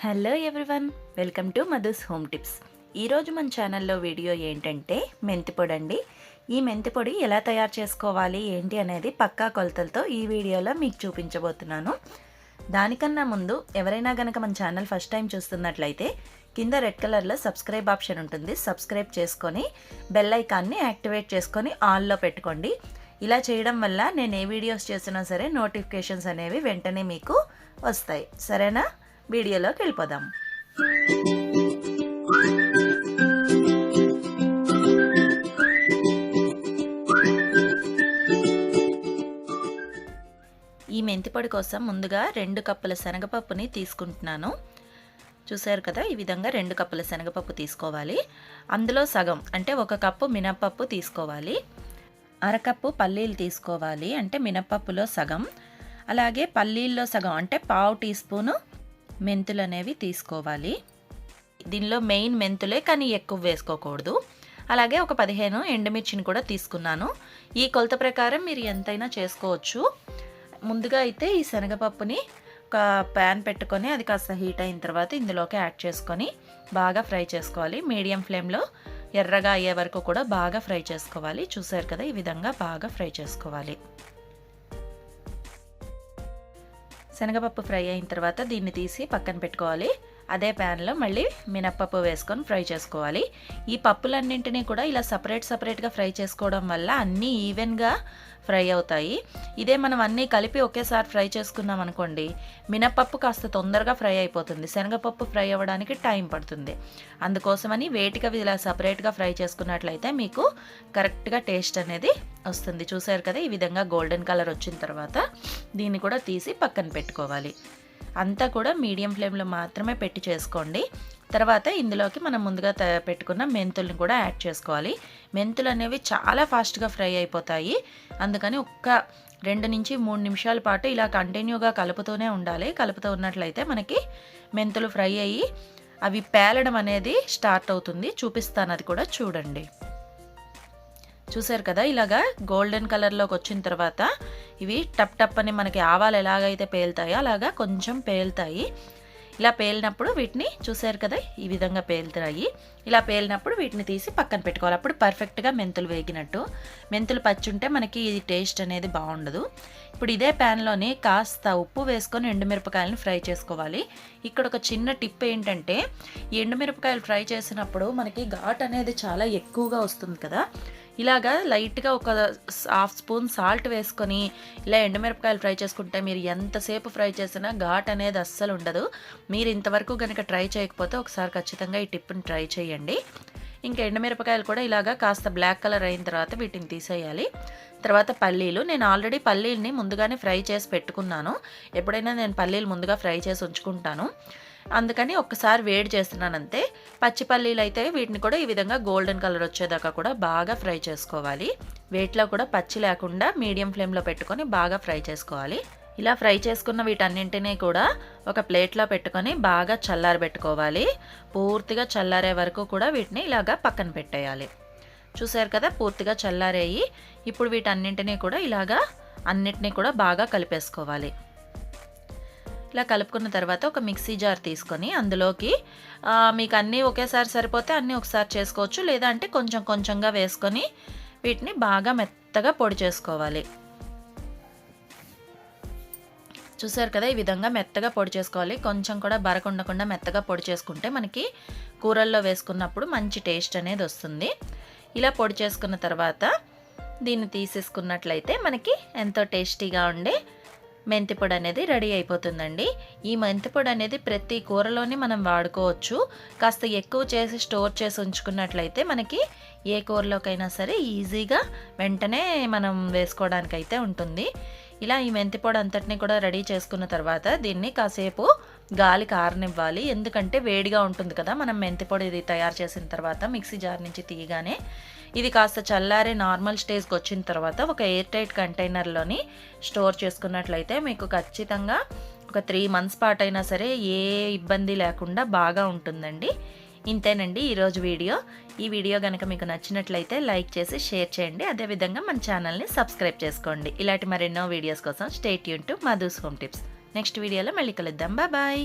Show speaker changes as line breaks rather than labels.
Hello everyone welcome to Madhu's home tips. ఈరోజు మన ఛానల్లో వీడియో ఏంటంటే మెంతిపొడి అండి. ఈ మెంతిపొడి ఎలా తయారు చేసుకోవాలి ఏంటి అనేది పక్కా కొలతలతో ఈ వీడియోలో మీకు చూపించబోతున్నాను. దానికన్నా ముందు ఎవరైనా కనుక మన ఛానల్ ఫస్ట్ టైం చూస్తున్నట్లయితే కింద రెడ్ కలర్లో సబ్స్క్రైబ్ ఆప్షన్ ఉంటుంది. సబ్స్క్రైబ్ చేసుకొని బెల్ ఐకాన్ని యాక్టివేట్ చేసుకొని ఆన్లో పెట్టుకోండి. ఇలా చేయడం వల్ల నేను ఏ వీడియోస్ చేసినా సరే నోటిఫికేషన్స్ అనేవి వెంటనే మీకు వస్తాయి. సరేనా? వీడియోలోకి వెళ్ళిపోదాం. ఈ మెంతిపొడి కోసం ముందుగా రెండు కప్పుల శనగపప్పుని తీసుకుంటున్నాను. చూసారు కదా ఈ విధంగా రెండు కప్పుల శనగపప్పు తీసుకోవాలి. అందులో సగం అంటే ఒక కప్పు మినప్పప్పు తీసుకోవాలి. అరకప్పు పల్లీలు తీసుకోవాలి అంటే మినప్పప్పులో సగం. అలాగే పల్లీల్లో సగం అంటే పావు టీ స్పూను మెంతులు అనేవి తీసుకోవాలి. దీనిలో మెయిన్ మెంతులే కానీ ఎక్కువ వేసుకోకూడదు. అలాగే ఒక పదిహేను ఎండుమిర్చిని కూడా తీసుకున్నాను. ఈ కొలత ప్రకారం మీరు ఎంతైనా చేసుకోవచ్చు. ముందుగా అయితే ఈ శనగపప్పుని ఒక ప్యాన్ పెట్టుకొని అది కాస్త హీట్ అయిన తర్వాత ఇందులోకి యాడ్ చేసుకొని బాగా ఫ్రై చేసుకోవాలి. మీడియం ఫ్లేమ్లో ఎర్రగా అయ్యే వరకు కూడా బాగా ఫ్రై చేసుకోవాలి. చూసారు కదా ఈ విధంగా బాగా ఫ్రై చేసుకోవాలి. శనగపప్పు ఫ్రై అయిన తర్వాత దీన్ని తీసి పక్కన పెట్టుకోవాలి. అదే ప్యాన్లో మళ్ళీ మినప్పప్పు వేసుకొని ఫ్రై చేసుకోవాలి. ఈ పప్పులన్నింటినీ కూడా ఇలా సపరేట్ సపరేట్గా ఫ్రై చేసుకోవడం వల్ల అన్నీ ఈవెన్గా ఫ్రై అవుతాయి. ఇదే మనం అన్నీ కలిపి ఒకేసారి ఫ్రై చేసుకున్నాం అనుకోండి మినప్పప్పు కాస్త తొందరగా ఫ్రై అయిపోతుంది. శనగపప్పు ఫ్రై అవ్వడానికి టైం పడుతుంది. అందుకోసమని వేటిగా ఇలా సపరేట్గా ఫ్రై చేసుకున్నట్లయితే మీకు కరెక్ట్గా టేస్ట్ అనేది వస్తుంది. చూసారు కదా ఈ విధంగా గోల్డెన్ కలర్ వచ్చిన తర్వాత దీన్ని కూడా తీసి పక్కన పెట్టుకోవాలి. అంతా కూడా మీడియం ఫ్లేమ్లో మాత్రమే పెట్టి చేసుకోండి. తర్వాత ఇందులోకి మనం ముందుగా పెట్టుకున్న మెంతుల్ని కూడా యాడ్ చేసుకోవాలి. మెంతులు అనేవి చాలా ఫాస్ట్గా ఫ్రై అయిపోతాయి. అందుకని ఒక్క రెండు నుంచి మూడు నిమిషాల పాటు ఇలా కంటిన్యూగా కలుపుతూనే ఉండాలి. కలుపుతూ ఉన్నట్లయితే మనకి మెంతులు ఫ్రై అయ్యి అవి పేలడం అనేది స్టార్ట్ అవుతుంది. చూపిస్తాను అది కూడా చూడండి. చూసారు కదా ఇలాగా గోల్డెన్ కలర్లోకి వచ్చిన తర్వాత ఇవి టప్ టప్ అని మనకి ఆవాలు ఎలాగైతే పేలుతాయో అలాగా కొంచెం పేలుతాయి. ఇలా పేలినప్పుడు వీటిని చూసారు కదా ఈ విధంగా పేలుతాయి. ఇలా పేలినప్పుడు వీటిని తీసి పక్కన పెట్టుకోవాలి. అప్పుడు పర్ఫెక్ట్గా మెంతులు వేగినట్టు. మెంతులు పచ్చుంటే మనకి ఇది టేస్ట్ అనేది బాగుండదు. ఇప్పుడు ఇదే ప్యాన్లోని కాస్త ఉప్పు వేసుకొని ఎండుమిరపకాయలను ఫ్రై చేసుకోవాలి. ఇక్కడ ఒక చిన్న టిప్ ఏంటంటే ఈ ఎండుమిరపకాయలు ఫ్రై చేసినప్పుడు మనకి ఘాట్ అనేది చాలా ఎక్కువగా వస్తుంది కదా. ఇలాగా లైట్గా ఒక హాఫ్ స్పూన్ సాల్ట్ వేసుకొని ఇలా ఎండుమిరపకాయలు ఫ్రై చేసుకుంటే మీరు ఎంతసేపు ఫ్రై చేసినా ఘాట్ అనేది అస్సలు ఉండదు. మీరు ఇంతవరకు కనుక ట్రై చేయకపోతే ఒకసారి ఖచ్చితంగా ఈ టిప్ని ట్రై చేయండి. ఇంకా ఎండుమిరపకాయలు కూడా ఇలాగా కాస్త బ్లాక్ కలర్ అయిన తర్వాత వీటిని తీసేయాలి. తర్వాత పల్లీలు నేను ఆల్రెడీ పల్లీలని ముందుగానే ఫ్రై చేసి పెట్టుకున్నాను. ఎప్పుడైనా నేను పల్లీలు ముందుగా ఫ్రై చేసి ఉంచుకుంటాను. అందుకని ఒక్కసారి వేడి చేస్తున్నాను పచ్చిపల్లీలు అయితే వీటిని కూడా ఈ విధంగా గోల్డెన్ కలర్ వచ్చేదాకా కూడా బాగా ఫ్రై చేసుకోవాలి. వేట్లో కూడా పచ్చి లేకుండా మీడియం ఫ్లేమ్లో పెట్టుకొని బాగా ఫ్రై చేసుకోవాలి. ఇలా ఫ్రై చేసుకున్న వీటన్నింటినీ కూడా ఒక ప్లేట్లో పెట్టుకొని బాగా చల్లారబెట్టుకోవాలి పూర్తిగా చల్లారే వరకు కూడా వీటిని ఇలాగా పక్కన పెట్టేయాలి. చూసారు కదా పూర్తిగా చల్లారేయి. ఇప్పుడు వీటన్నింటినీ కూడా ఇలాగా అన్నిటినీ కూడా బాగా కలిపేసుకోవాలి. ఇలా కలుపుకున్న తర్వాత ఒక మిక్సీ జార్ తీసుకొని అందులోకి మీకు అన్నీ ఒకేసారి సరిపోతే అన్నీ ఒకసారి చేసుకోవచ్చు. లేదా అంటే కొంచెం కొంచెంగా వేసుకొని వీటిని బాగా మెత్తగా పొడి చేసుకోవాలి. చూసారు కదా ఈ విధంగా మెత్తగా పొడి చేసుకోవాలి. కొంచెం కూడా బరకుండకుండా మెత్తగా పొడి చేసుకుంటే మనకి కూరల్లో వేసుకున్నప్పుడు మంచి టేస్ట్ అనేది వస్తుంది. ఇలా పొడి చేసుకున్న తర్వాత దీన్ని తీసేసుకున్నట్లయితే మనకి ఎంతో టేస్టీగా ఉండే మెంతిపొడి అనేది రెడీ అయిపోతుందండి. ఈ మెంతిపొడి అనేది ప్రతి కూరలోనే మనం వాడుకోవచ్చు. కాస్త ఎక్కువ చేసి స్టోర్ చేసి ఉంచుకున్నట్లయితే మనకి ఏ కూరలోకైనా సరే ఈజీగా వెంటనే మనం వేసుకోవడానికి అయితే ఉంటుంది. ఇలా ఈ మెంతిపొడి అంతటిని కూడా రెడీ చేసుకున్న తర్వాత దీన్ని కాసేపు గాలి కారనివ్వాలి ఎందుకంటే వేడిగా ఉంటుంది కదా మనం మెంతిపొడి ఇది తయారు చేసిన తర్వాత మిక్సీ జార్ నుంచి తీయగానే ఇది కాస్త చల్లారే నార్మల్ స్టేజ్కి వచ్చిన తర్వాత ఒక ఎయిర్ టైట్ కంటైనర్లోని స్టోర్ చేసుకున్నట్లయితే మీకు ఖచ్చితంగా ఒక త్రీ మంత్స్ పాటు అయినా సరే ఏ ఇబ్బంది లేకుండా బాగా ఉంటుందండి. ఇంతేనండి ఈరోజు వీడియో. ఈ వీడియో కనుక మీకు నచ్చినట్లయితే లైక్ చేసి షేర్ చేయండి. అదేవిధంగా మన ఛానల్ని సబ్స్క్రైబ్ చేసుకోండి. ఇలాంటి మరెన్నో వీడియోస్ కోసం stay Yoon to Madhu's home tips. Next వీడియోలో మళ్ళీ కలుద్దాం. బాయ్.